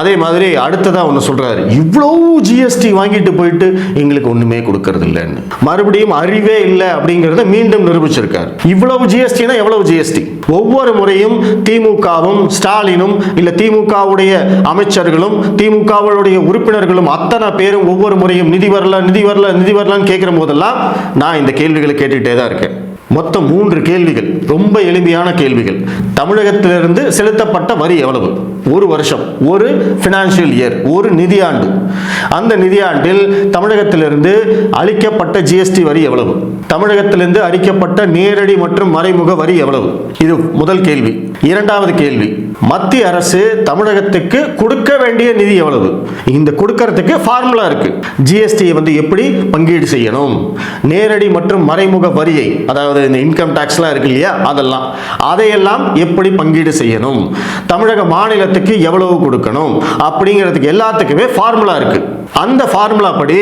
அதே மாதிரி அடுத்ததாக ஒன்று சொல்கிறாரு இவ்வளோ ஜிஎஸ்டி வாங்கிட்டு போயிட்டு எங்களுக்கு ஒன்றுமே கொடுக்கறது இல்லைன்னு. மறுபடியும் அறிவே இல்லை அப்படிங்கிறத மீண்டும் நிரூபிச்சிருக்காரு. இவ்வளவு ஜிஎஸ்டினா எவ்வளவு ஜிஎஸ்டி ஒவ்வொரு முறையும் திமுகவும் ஸ்டாலினும் இல்லை திமுகவுடைய அமைச்சர்களும் திமுகவுடைய உறுப்பினர்களும் அத்தனை பேரும் ஒவ்வொரு முறையும் நிதி வரல நிதி வரல நிதி வரலான்னு கேட்குற போதெல்லாம் நான் இந்த கேள்விகளை கேட்டுகிட்டே தான் இருக்கேன். மொத்தம் மூன்று கேள்விகள் ரொம்ப எளிமையான கேள்விகள். தமிழகத்திலிருந்து செலுத்தப்பட்ட வரி எவ்வளவு? ஒரு வருஷம் ஒரு ஃபினான்ஷியல் இயர் ஒரு நிதியாண்டு. அந்த நிதியாண்டில் தமிழகத்திலிருந்து அளிக்கப்பட்ட ஜிஎஸ்டி வரி எவ்வளவு? தமிழகத்திலிருந்து அளிக்கப்பட்ட நேரடி மற்றும் மறைமுக வரி எவ்வளவு? இது முதல் கேள்வி. இரண்டாவது கேள்வி மத்திய அரசு தமிழகத்துக்கு கொடுக்க வேண்டிய நிதி எவ்வளவு? இந்த கொடுக்கறதுக்கு ஃபார்முலா இருக்கு. ஜிஎஸ்டி வந்து எப்படி பங்கீடு செய்யணும்? நேரடி மற்றும் மறைமுக வரியை அதாவது இந்த இன்கம் டேக்ஸ்லாம் இருக்கு இல்லையா அதெல்லாம் அதையெல்லாம் எப்படி பங்கீடு செய்யணும்? தமிழக மாநிலத்துக்கு எவ்வளவு கொடுக்கணும்? அப்படிங்கிறதுக்கு எல்லாத்துக்குமே ஃபார்முலா இருக்குது அந்த ஃபார்முலா படி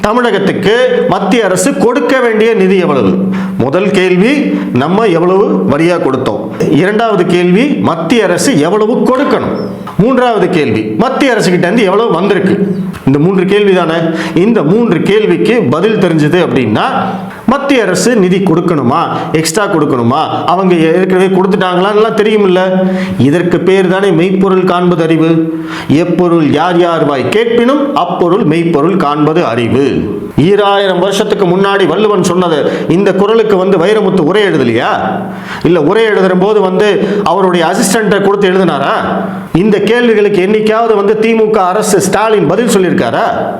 தமிழகத்துக்கு மத்திய அரசு கொடுக்க வேண்டிய நிதி எவ்வளவு? முதல் கேள்வி நம்ம எவ்வளவு வரியாக கொடுத்தோம்? இரண்டாவது கேள்வி மத்திய அரசு எவ்வளவு கொடுக்கணும்? மூன்றாவது கேள்வி மத்திய அரசு கிட்ட இருந்து எவ்வளவு வந்திருக்கு? இந்த மூன்று கேள்வி தானே இந்த மூன்று கேள்விக்கு பதில் தெரிஞ்சது அப்படின்னா மத்திய அரசு நிதி கொடுக்கணுமா? எக்ஸ்ட்ரா கொடுக்கணுமா? அவங்க ஏற்கனவே கொடுத்துட்டாங்களான்லாம் தெரியுமில்ல. இதற்கு பேர் தானே மெய்ப்பொருள் காண்பது அறிவு. எப்பொருள் யார் யார் வாய் கேட்பினும் அப்பொருள் மெய்ப்பொருள் காண்பது அறிவு. ஈராயிரம் வருஷத்துக்கு முன்னாடி வள்ளுவன் சொன்னது இந்த குரலுக்கு வந்து வைரமுத்து உரை எழுதலையா? இல்லை உரை எழுதுற போது வந்து அவருடைய அசிஸ்டண்ட்டை கொடுத்து எழுதினாரா? இந்த கேள்விகளுக்கு என்னைக்காவது வந்து திமுக அரசு ஸ்டாலின் பதில் சொல்லியிருக்காரா?